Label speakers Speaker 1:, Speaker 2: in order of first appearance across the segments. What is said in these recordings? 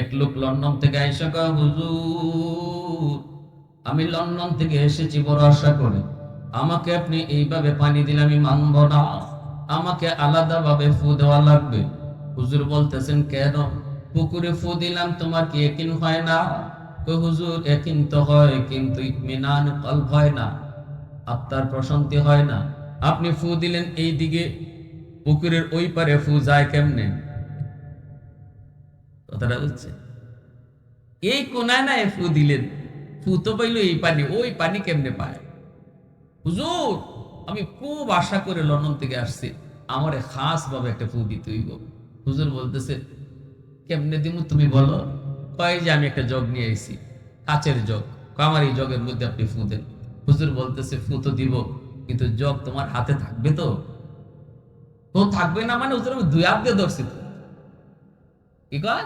Speaker 1: এক লোক লন্ডন থেকে আইসা কা হুজুর, আমি লন্ডন থেকে এসেছি বড় আশা করে। আমাকে আপনি এইভাবে পানি দিলে আমি মানব না। আমাকে আলাদা ভাবে ফু দেওয়া লাগবে। হুজুর বলতেছেন, কেন? পুকুরে ফু দিলাম, তোমার কি একিন হয় না? কই হুজুর, একিন তো হয়, কিন্তু ইতমিনান কলব হয় না, আত্মার প্রশান্তি হয় না। আপনি ফু দিলেন এই দিকে পুকুরের ওই পারে ফু যায় কেমনে? কথাটা বুঝছে এই কোনায় না এ ফু দিলেন। ফু তো পাইলো এই পানি, ওই পানি কেমনে পায়? হুজুর, আমি খুব আশা করে লন্ডন থেকে আসছি। আমারে খাস ভাবে একটা ফু দিতে হইব। হুজুর বলতেছে, কেমনে দিমু তুমি বলো? কয় যে, আমি একটা জগ নিয়ে আইছি, কাচের জগ। আমার এই জগের মধ্যে আপনি ফু দেন। হুজুর বলতেছে, ফু তো দিব, কিন্তু জগ তোমার হাতে থাকবে তো? তো থাকবে না মানে হুজুর আমি দুই হাত দিয়ে ধরছি তো। কি কয়?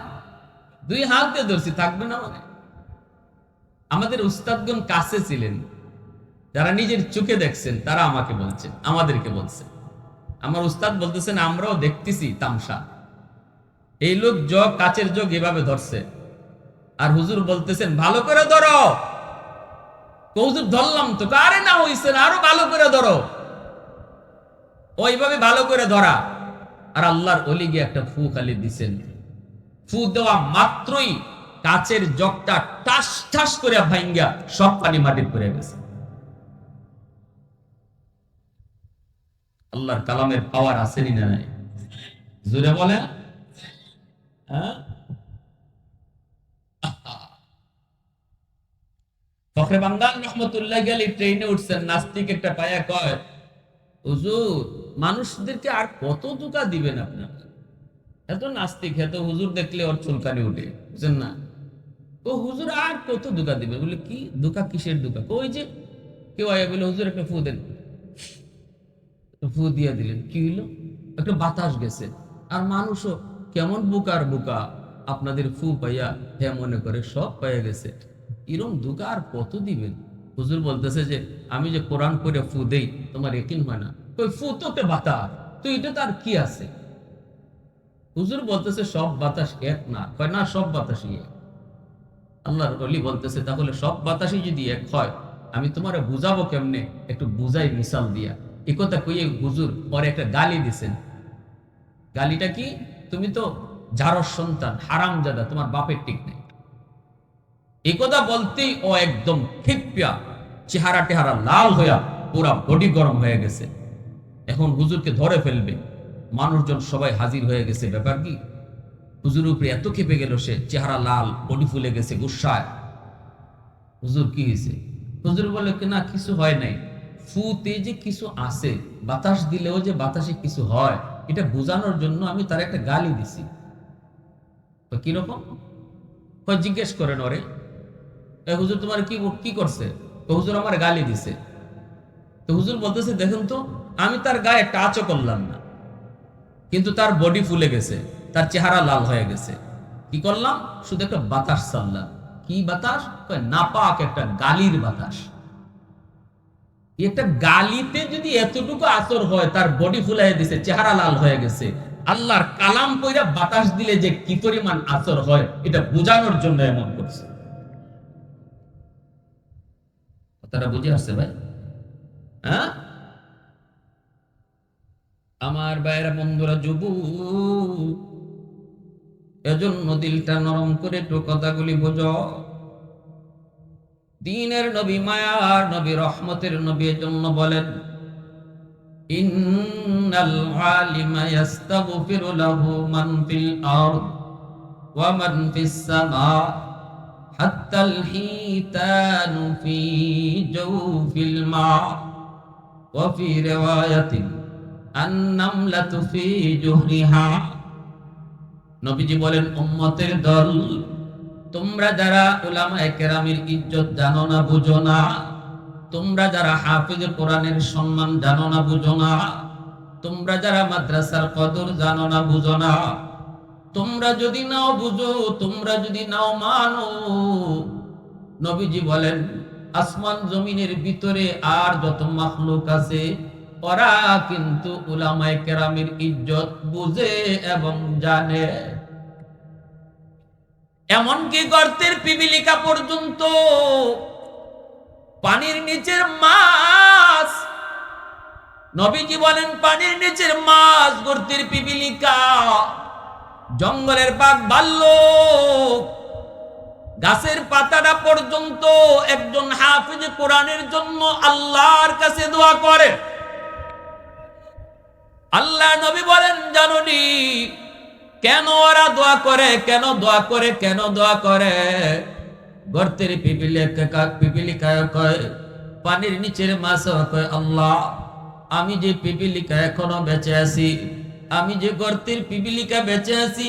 Speaker 1: দুই হাত দিয়ে ধরছি, থাকবে না মানে? আমাদের উস্তাদগণ কাছে ছিলেন। যারা নিজের চোখে দেখছেন, তারা আমাকে বলছেন, আমাদেরকে বলছেন। আমার উস্তাদ বলতেছেন, আমরাও দেখতেছি তামসা। এই লোক জগ, কাচের জগ এভাবে ধরছে। আর হুজুর বলতেছেন, ভালো করে ধরো। হুজুর ধরলাম তো, আরে না হইছে না, আরও ভালো করে ধরো। ওইভাবে ভালো করে ধরা। আর আল্লাহর অলি গিয়ে একটা ফু খালি দিছেন। ফু দেওয়া মাত্রই কাচের জগটা টাস ঠাস করে ভাঙ্গা সব পানি মাটির পড়ে গেছে। আল্লাহর কালামের পাওয়ার আসেনি না নাই? জোরে বলে হ্যাঁ? ফখরে বাংলার রহমতুল্লাহ গেলে ট্রেনে উঠছেন, নাস্তিক একটা পায়া কয়, হুজুর, মানুষদেরকে আর কত দুকা দিবেন আপনার? এত নাস্তিক, এত হুজুর দেখলে ওর চুলকানি উঠে, বুঝছেন না? ও হুজুর আর কত দুকা দিবে? বলে, কি? দুকা কিসের দুকা? ওই যে, কেউ আয়া বলে, হুজুর, একটা ফু দেন। ফু দিয়ে দিলেন। কি হইল? একটা বাতাস গেছে। আর মানুষও কেমন বুকার বুকা, আপনাদের ফু পাইয়া হ্যাঁ মনে করে সব পাইয়া গেছে। এরম দুকা আর কত দিবেন? হুজুর বলতেছে যে, আমি যে কোরআন করে ফু দেই, তোমার একিন হয় না। ওই ফু তো একটা বাতাস, তো এটা তার কি আছে? হুজুর বলতেছে, সব বাতাস এক না। কয়, না, সব বাতাসই এক। আল্লাহর অলি বলতেছে, তাহলে সব বাতাসই যদি এক হয়, আমি তোমার বুঝাবো কেমনে? একটু বুঝাই মিসাল দিয়া। এ কথা কইয়ে হুজুর পরে একটা গালি দিছেন। গালিটা কি? তুমি তো যারর সন্তান হারাম জাদা তোমার বাপের ঠিক নেই। এই কথা বলতেই ও একদম ক্ষিপ্যা চেহারা টেহারা লাল হইয়া পুরা বডি গরম হয়ে গেছে। এখন হুজুরকে ধরে ফেলবে। মানুষজন সবাই হাজির হয়ে গেছে। ব্যাপার কি? হুজুর উপরে এত খেপে গেল সে, চেহারা লাল, বডি ফুলে গেছে গুসায়। হুজুর কি হয়েছে? হুজুর বলে কি, না, কিছু হয় নাই। ফুতে যে কিছু আছে, বাতাস দিলেও যে বাতাসে কিছু হয়, এটা বোঝানোর জন্য আমি তার একটা গালি দিছি। তো কীরকম জিজ্ঞেস করেন ওরে। হুজুর, তোমার কি কি করছে? তো হুজুর আমার গালি দিছে। তো হুজুর বলতেছে, দেখুন তো, আমি তার গায়ে টাচও করলাম না। কিন্তু তার বডি ফুলে গেছে, তার চেহারা লাল হয়ে গেছে। কি করলাম? শুধু একটা বাতাস চাললাম। কি বাতাস? নাপাক একটা গালির বাতাস। একটা গালিতে যদি এতটুকু আসর হয়, তার বডি ফুলাই দিছে, চেহারা লাল হয়ে গেছে। আল্লাহর কালাম কইরা বাতাস দিলে যে কি পরিমাণ আসর হয়, এটা বোঝানোর জন্য এমন করছে। তারা বুঝে আসছে ভাই? হ্যাঁ? আমার বাইরা বন্ধুরা, যুবু। এজন্য দিলটা নরম করে একটু কথাগুলি বোঝো। দিনের নবী মায়ার নবী, রহমতের নবী জন্য বলেন, ইন্নাল আলিমা ওয়া ফি নবীজি বলেন, উম্মতের দল, তোমরা যারা উলামা কেরামের ইজ্জত জানো না, বুঝো না। তোমরা যারা হাফিজ কোরআনের সম্মান জানো না, বুঝো না। তোমরা যারা মাদ্রাসার কদর জানো না, বুঝো না। তোমরা যদি নাও বুঝো, তোমরা যদি নাও মানো। নবীজি বলেন, আসমান জমিনের ভিতরে আর যত মাখলুক আছে ওরা কিন্তু উলামায়ে কেরামের ইজ্জত বুঝে এবং জানে। এমনকি গর্তের পিপিলিকা পর্যন্ত পানির নিচের মাছ, নবীজি বলেন, পানির নিচের মাছ, গর্তের পিপিলিকা, জঙ্গলের বাঘ ভাল্লুক, গাছের পাতাটা পর্যন্ত একজন হাফিজ কোরআনের জন্য আল্লাহর কাছে দোয়া করে। আল্লাহ নবী বলেন, জানুনি, কেন ওরা দোয়া করে, কেন দোয়া করে, কেন দোয়া করে? গর্তের পিপিলিকায় কয়, পানির নিচের মাছ কয়, আল্লাহ, আমি যে পিপিলিকা এখনও বেঁচে আছি, আমি যে গর্তের পিপিলিকা বেঁচে আছি,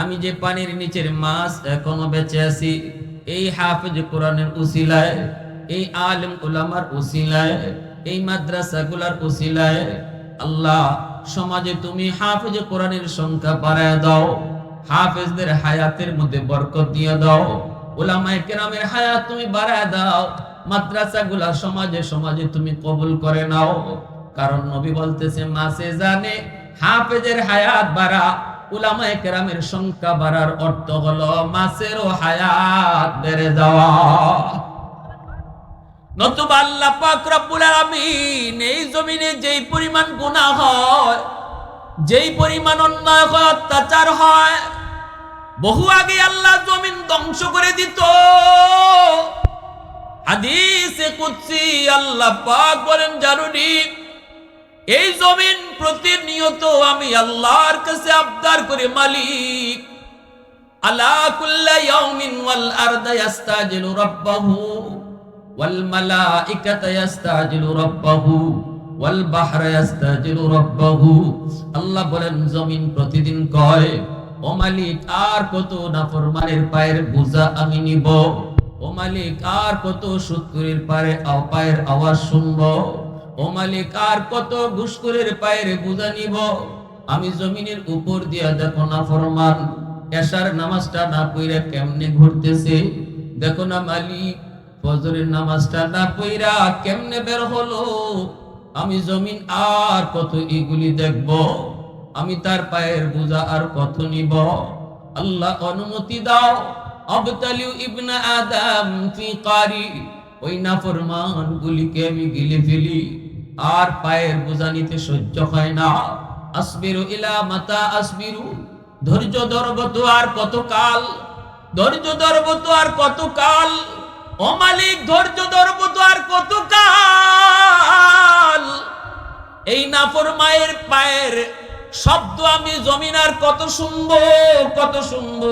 Speaker 1: আমি যে পানির নিচের মাছ এখনও বেঁচে আছি। এই হাফেজ কোরআনের উসিলায়, এই আলেম উলামার উসিলায়, এই মাদ্রাসাগুলার উসিলায় আল্লাহ, সমাজে তুমি হাফেজ কোরআনের সংখ্যা বাড়ায় দাও, হাফেজদের হায়াতের মধ্যে বরকত দিয়ে দাও ওলামায়ে কেরামের হায়াত তুমি বাড়ায় দাও, মাদ্রাসাগুলা সমাজে সমাজে তুমি কবুল করে নাও। কারণ নবী বলতেছে মাসে জানে, হাফেজের হায়াত বাড়া, উলামায়ে কেরামের সংখ্যা বাড়ার অর্থ হলো মাসেরও হায়াত বেড়ে যাওয়া। নতুবা আল্লাহ পাক রব্বুল আলামিন এই জমিনে যেই পরিমাণ গুনাহ হয়, যেই পরিমাণ অন্যায় হয়, অত্যাচার হয়, বহু আগে আল্লাহ জমিন ধ্বংস করে দিত। হাদিসে কুদসি আল্লাহ পাক বলেন জানুনি এই জমিন প্রতিনিয়ত আমি আল্লাহর কাছে আবদার করে মালিক। আলা কুল্লা ইয়াউমিন ওয়াল আরদা ইয়াস্তাজিলু রাব্বাহু। ইয়াস্তাজিলু রাব্বাহু, ওয়াল বাহরা ইয়াস্তাজিলু রাব্বাহু। আল্লাহ বলেন, জমিন প্রতিদিন কয়, ও মালিক, আর কত নাফরমানের পায়ের বোঝা আমি নিব? ও মালিক, আর কত শুকুরের পায়ে পায়ের আওয়াজ শুনব? ও মালিক, আর কত ঘুষখোরের পায়ের বোঝা নিব? আমি জমিনের উপর দিয়া দেখো না ফরমান এশার নামাজটা না পইরা কেমনে ঘুরতেছে? দেখো না মালিক ফজরের নামাজটা না পইরা কেমনে বের হলো? আমি জমিন আর কত এগুলি দেখব? আমি তার পায়ের বোঝা আর কত নিব? আল্লাহ অনুমতি দাও। আবতালিউ ইবনা আদম ফি কারি। ওই নাফরমান গুলিকে আমি গিলে ফেলি। আর পায়ের বোঝা নিতে সহ্য হয় না। আসবিরু ইলা মাতা আসবিরু। ধৈর্য ধরব তো আর কত কাল? ধৈর্য ধরব তো আর কত কাল? ও মালিক, ধৈর্য ধরব তো আর কত কাল এই নাফর মায়ের পায়ের শব্দ আমি জমিন আর কত শুনব কত শুনব?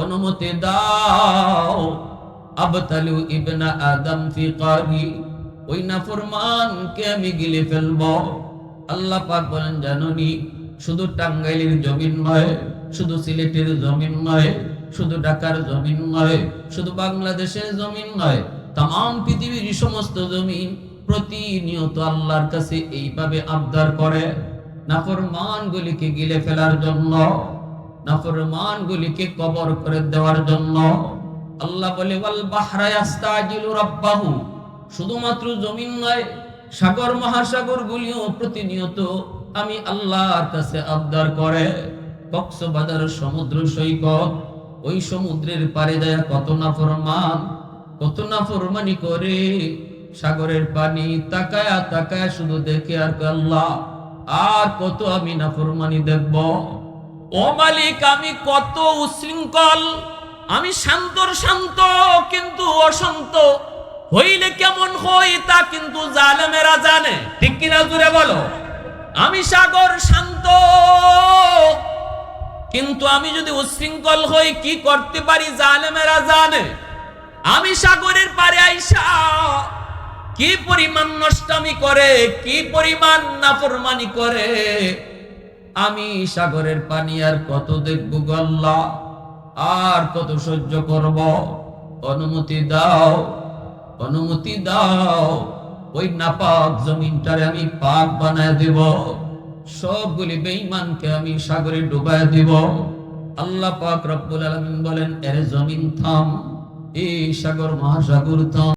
Speaker 1: অনুমতি দাও। আবতালু ইবনা আদম ফি কারি। ওই নাফরমানকে আমি গিলে ফেলব। আল্লাহ পাক বলেন, জাননি, শুধু টাঙ্গাইলের জমিন নয়, শুধু সিলেটের জমিন নয় শুধু ঢাকার জমিন নয়, শুধু বাংলাদেশের জমিন নয় তাম পৃথিবীর সমস্ত জমিন প্রতিনিয়ত আল্লাহর কাছে এইভাবে আবদার করে নাফরমান গুলিকে গিলে ফেলার জন্য নাফরমান গুলিকে কবর করে দেওয়ার জন্য। আল্লাহ বলে, ওয়াল বাহরা ইয়াস্তাজিলু রাব্বাহু শুধুমাত্র জমিন নয়, সাগর মহাসাগর গুলিও প্রতিনিয়ত আমি আল্লাহর কাছে আবদার করে। কক্সবাজার সমুদ্র সৈকত ওই সমুদ্রের পারে যায় কত না ফরমান কত না ফরমানি করে। সাগরের পানি তাকায়া তাকায়া শুধু দেখে আর কয়, আল্লাহ আর কত আমি না ফরমানি দেখব? ও মালিক আমি কত উশৃঙ্খল আমি শান্তর শান্ত কিন্তু অশান্ত। হইলে কেমন হই তা কিন্তু জালেমেরা জানে। ঠিক কিনা জুড়ে বলো? আমি সাগর শান্ত কিন্তু আমি যদি উশৃঙ্খল হই, কি করতে পারি জালেমেরা জানে? আমি সাগরের পারে আইসা, কি পরিমাণ নষ্টামি করে, কি পরিমাণ নাফরমানি করে? আমি সাগরের পানি আর কত দেখব গল্লা আর কত সহ্য করব? অনুমতি দাও অনুমতি দাও। ওই নাপাক জমিনটারে আমি পাক বানায় দেব। সবগুলি বেঈমানকে আমি সাগরে ডুবায় দিব। আল্লাহ পাক রব্বুল আলামিন বলেন, এর জমিন থাম, এই সাগর মহাসাগর থাম।